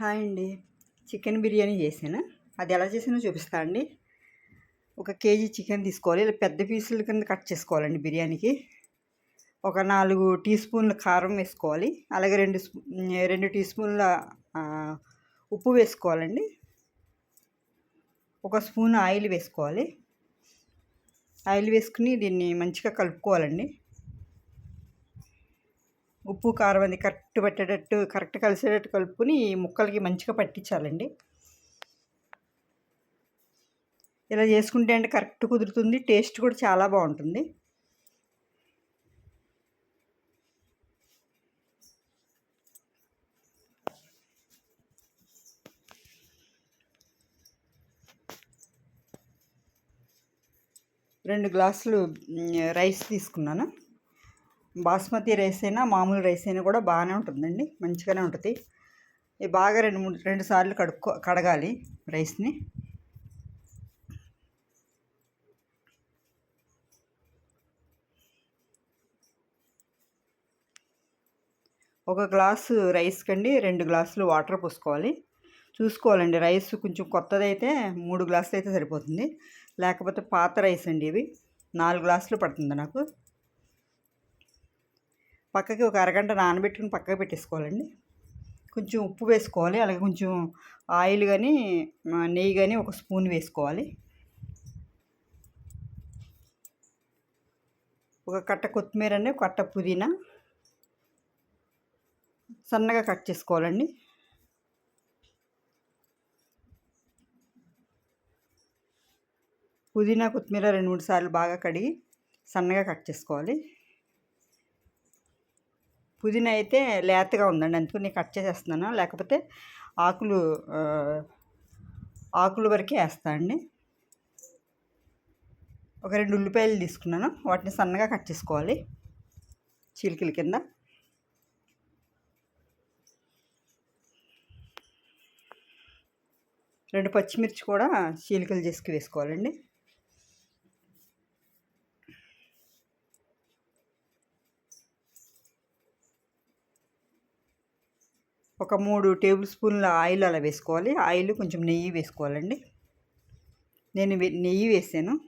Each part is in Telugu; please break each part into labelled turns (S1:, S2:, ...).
S1: హాయ్ అండి. చికెన్ బిర్యానీ చేశాను. అది ఎలా చేసానో చూపిస్తా అండి. ఒక కేజీ చికెన్ తీసుకోవాలి. ఇలా పెద్ద పీసుల కింద కట్ చేసుకోవాలండి బిర్యానీకి. ఒక నాలుగు టీ స్పూన్ల కారం వేసుకోవాలి. అలాగే రెండు రెండు టీ స్పూన్ల ఉప్పు వేసుకోవాలండి. ఒక స్పూన్ ఆయిల్ వేసుకోవాలి. ఆయిల్ వేసుకుని దీన్ని మంచిగా కలుపుకోవాలండి. ఉప్పు కారం అది కరెక్ట్ పెట్టేటట్టు కరెక్ట్ కలిసేటట్టు కలుపుకొని ఈ ముక్కలకి మంచిగా పట్టించాలండి. ఇలా చేసుకుంటే అంటే కరెక్ట్ కుదురుతుంది టేస్ట్ కూడా చాలా బాగుంటుంది. రెండు గ్లాసులు రైస్ తీసుకున్నాను. బాస్మతి రైస్ అయినా మామూలు రైస్ అయినా కూడా బాగానే ఉంటుందండి. మంచిగానే ఉంటుంది. ఇది బాగా రెండు మూడు రెండు సార్లు కడుక్కో కడగాలి రైస్ని. ఒక గ్లాసు రైస్ కండి రెండు గ్లాసులు వాటర్ పోసుకోవాలి. చూసుకోవాలండి రైస్ కొంచెం కొత్తదైతే మూడు గ్లాసులు అయితే సరిపోతుంది. లేకపోతే పాత రైస్ అండి ఇవి. నాలుగు గ్లాసులు పడుతుంది నాకు. పక్కకి ఒక అరగంట నానబెట్టుకుని పక్కకి పెట్టేసుకోవాలండి. కొంచెం ఉప్పు వేసుకోవాలి. అలాగే కొంచెం ఆయిల్ కానీ నెయ్యి కానీ ఒక స్పూన్ వేసుకోవాలి. ఒక కట్ట కొత్తిమీర అండి ఒక కట్ట పుదీనా సన్నగా కట్ చేసుకోవాలండి. పుదీనా కొత్తిమీర రెండు మూడు సార్లు బాగా కడిగి సన్నగా కట్ చేసుకోవాలి. పుదీనా అయితే లేతగా ఉందండి అందుకని నేను కట్ చేసేస్తున్నాను. లేకపోతే ఆకులు ఆకులు వరకే వేస్తా అండి. ఒక రెండు ఉల్లిపాయలు తీసుకున్నాను. వాటిని సన్నగా కట్ చేసుకోవాలి చీలికల కింద. రెండు పచ్చిమిర్చి కూడా చీలికలు చేసుకు వేసుకోవాలండి. ఒక మూడు టేబుల్ స్పూన్ల ఆయిల్ అలా వేసుకోవాలి. ఆయిల్ కొంచెం నెయ్యి వేసుకోవాలండి. నేను వే- నెయ్యి వేసాను.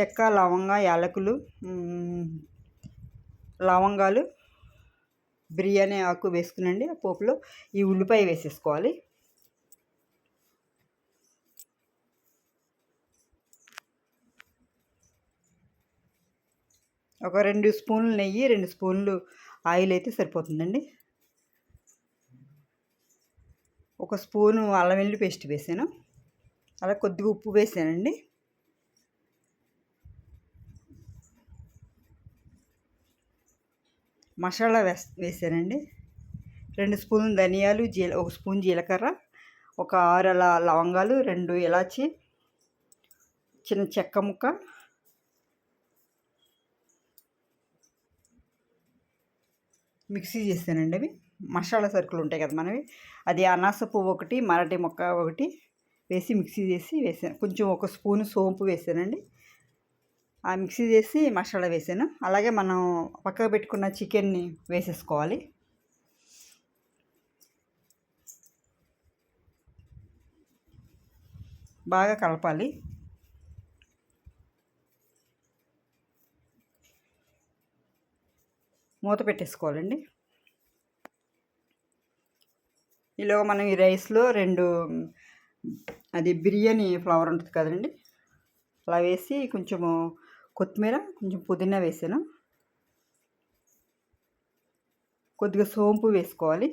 S1: చెక్క లవంగ యాలకులు లవంగాలు బిర్యానీ ఆకు వేసుకునండి పోపులో. ఈ ఉల్లిపాయ వేసేసుకోవాలి. ఒక రెండు స్పూన్లు నెయ్యి రెండు స్పూన్లు ఆయిల్ అయితే సరిపోతుందండి. ఒక స్పూను అల్లం వెల్లుల్లి పేస్ట్ వేసాను. అలా కొద్దిగా ఉప్పు వేసానండి. మసాలా వేస్ వేసానండి. రెండు స్పూన్లు ధనియాలు జీల ఒక స్పూన్ జీలకర్ర ఒక ఆరు అలా లవంగాలు రెండు ఇలాచి చిన్న చెక్క ముక్క మిక్సీ చేసానండి అవి. మసాలా సరుకులు ఉంటాయి కదా మనవి. అది అనాస పువ్వు ఒకటి మరటి మొక్క ఒకటి వేసి మిక్సీ చేసి వేసాను. కొంచెం ఒక స్పూన్ సోంపు వేసానండి. ఆ మిక్సీ చేసి మసాలా వేసాను. అలాగే మనం పక్కకు పెట్టుకున్న చికెన్ని వేసేసుకోవాలి. బాగా కలపాలి. మూత పెట్టేసుకోవాలండి. ఈలోగా మనం ఈ రైస్లో రెండు అది బిర్యానీ ఫ్లవర్ ఉంటుంది కదండి. అలా వేసి కొంచెము కొత్తిమీర కొంచెం పుదీనా వేసాను. కొద్దిగా సోంపు వేసుకోవాలి.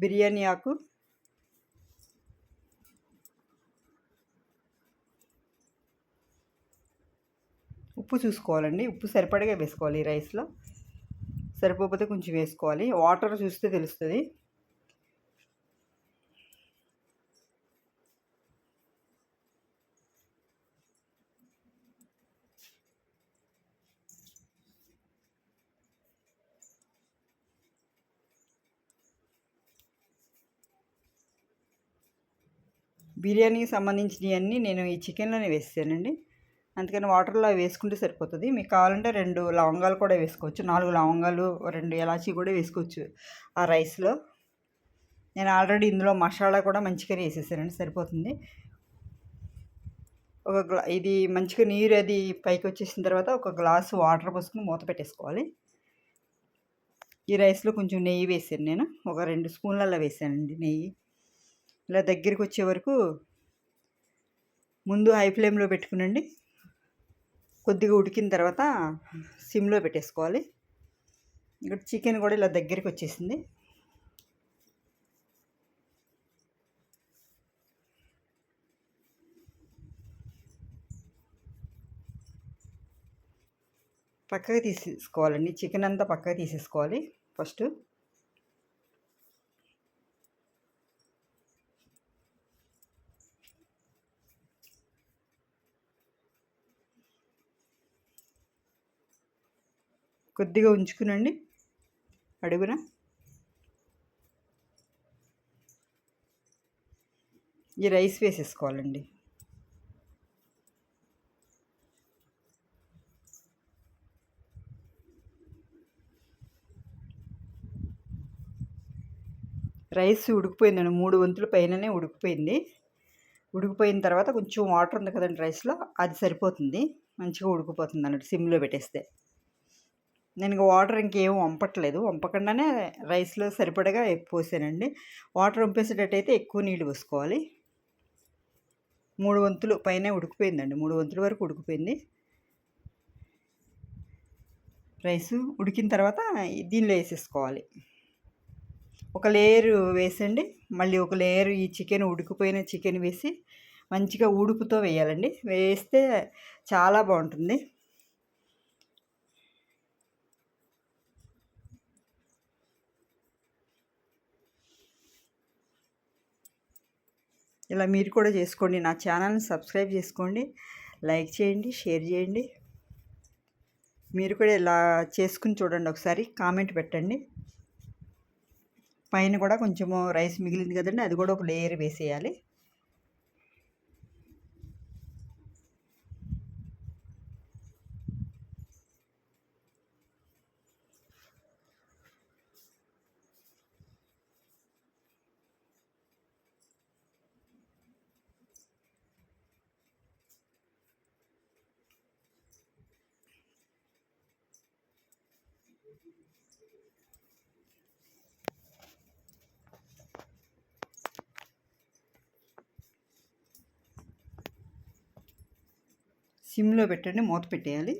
S1: బిర్యానీ ఆకు ఉప్పు చూసుకోవాలండి. ఉప్పు సరిపడగా వేసుకోవాలి రైస్లో. సరిపోకపోతే కొంచెం వేసుకోవాలి. వాటర్ చూస్తే తెలుస్తుంది. బిర్యానీకి సంబంధించినవన్నీ నేను ఈ చికెన్లోనే వేసానండి అందుకని వాటర్లో వేసుకుంటే సరిపోతుంది. మీకు కావాలంటే రెండు లవంగాలు కూడా వేసుకోవచ్చు. నాలుగు లవంగాలు రెండు ఎలాచీ కూడా వేసుకోవచ్చు ఆ రైస్లో. నేను ఆల్రెడీ ఇందులో మసాలా కూడా మంచిగా వేసేసానండి సరిపోతుంది. ఒక గ్లా ఇది మంచిగా నీరు అది పైకి వచ్చేసిన తర్వాత ఒక గ్లాసు వాటర్ పోసుకుని మూత పెట్టేసుకోవాలి. ఈ రైస్లో కొంచెం నెయ్యి వేసాను నేను. ఒక రెండు స్పూన్లలో వేసానండి నెయ్యి. ఇలా దగ్గరికి వచ్చే వరకు ముందు హై ఫ్లేమ్లో పెట్టుకునండి. కొద్దిగా ఉడికిన తర్వాత సిమ్లో పెట్టేసుకోవాలి. ఇక్కడ చికెన్ కూడా ఇలా దగ్గరికి వచ్చేసింది. పక్కకి తీసేసుకోవాలండి. చికెన్ అంతా పక్కకి తీసేసుకోవాలి ఫస్ట్. కొద్దిగా ఉంచుకునండి. అడుగున. ఈ రైస్ వేసేసుకోవాలండి. రైస్ ఉడికిపోయిందండి. మూడు వంతుల పైననే ఉడికిపోయింది. ఉడికిపోయిన తర్వాత కొంచెం వాటర్ ఉంది కదండి రైస్లో అది సరిపోతుంది. మంచిగా ఉడికిపోతుంది అన్నట్టు సిమ్లో పెట్టేస్తే. నేను వాటర్ ఇంకేం వంపట్లేదు. వంపకుండానే రైస్లో సరిపడగా పోసానండి. వాటర్ వంపేసేటట్టయితే ఎక్కువ నీళ్ళు పోసుకోవాలి. మూడు వంతులు పైన ఉడికిపోయిందండి. మూడు వంతుల వరకు ఉడికిపోయింది. రైస్ ఉడికిన తర్వాత దీనిలో వేసేసుకోవాలి. ఒక లేయర్ వేసండి. మళ్ళీ ఒక లేయర్ ఈ చికెన్ ఉడికిపోయిన చికెన్ వేసి మంచిగా ఉడుకుతో వేయాలండి. వేస్తే చాలా బాగుంటుంది. ఇలా మీరు కూడా చేసుకోండి. నా ఛానల్ని సబ్స్క్రైబ్ చేసుకోండి. లైక్ చేయండి షేర్ చేయండి. మీరు కూడా ఇలా చేసుకుని చూడండి ఒకసారి. కామెంట్ పెట్టండి. పైన కూడా కొంచెము రైస్ మిగిలింది కదండి అది కూడా ఒక లేయర్ వేసేయాలి. సిమ్లో పెట్టండి మూత పెట్టేయాలి.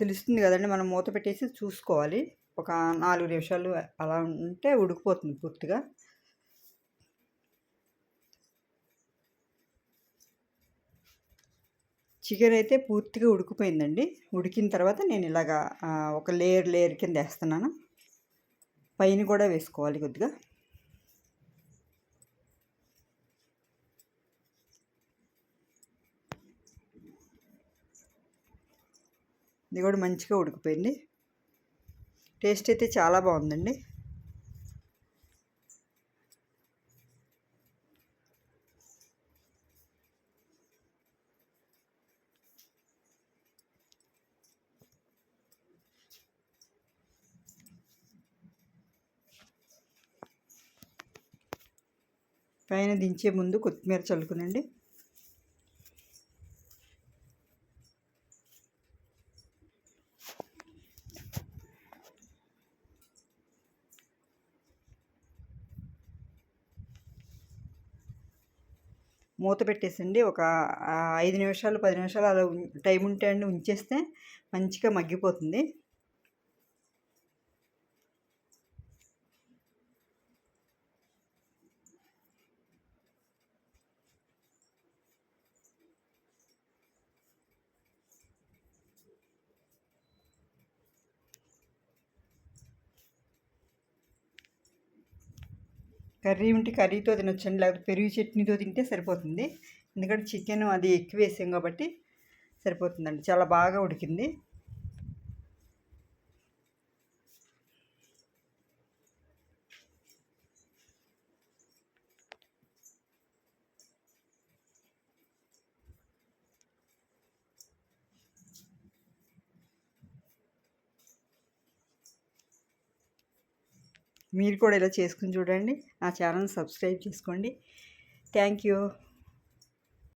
S1: తెలుస్తుంది కదండి మనం మూత పెట్టేసి చూసుకోవాలి. ఒక నాలుగు నిమిషాలు అలా ఉంటే ఉడికిపోతుంది పూర్తిగా. చికెన్ అయితే పూర్తిగా ఉడికిపోయిందండి. ఉడికిన తర్వాత నేను ఇలాగా ఒక లేయర్ లేయర్ కింద వేస్తున్నాను. పైన కూడా వేసుకోవాలి కొద్దిగా. ఇది కూడా మంచిగా ఉడికిపోయింది. టేస్ట్ అయితే చాలా బాగుందండి. పైన దించే ముందు కొత్తిమీర చల్లుకునండి. మూత పెట్టేసండి. ఒక ఐదు నిమిషాలు పది నిమిషాలు అలా టైం ఉంటే అండి ఉంచేస్తే మంచిగా మగ్గిపోతుంది. కర్రీ ఉంటే కర్రీతో తినొచ్చండి లేకపోతే పెరుగు చట్నీతో తింటే సరిపోతుంది. ఎందుకంటే చికెన్ అది ఎక్కువ వేసాం కాబట్టి సరిపోతుందండి. చాలా బాగా ఉడికింది. మీరు కూడా ఇలా చేసుకుని చూడండి. నా ఛానల్ సబ్స్క్రైబ్ చేసుకోండి. Thank you.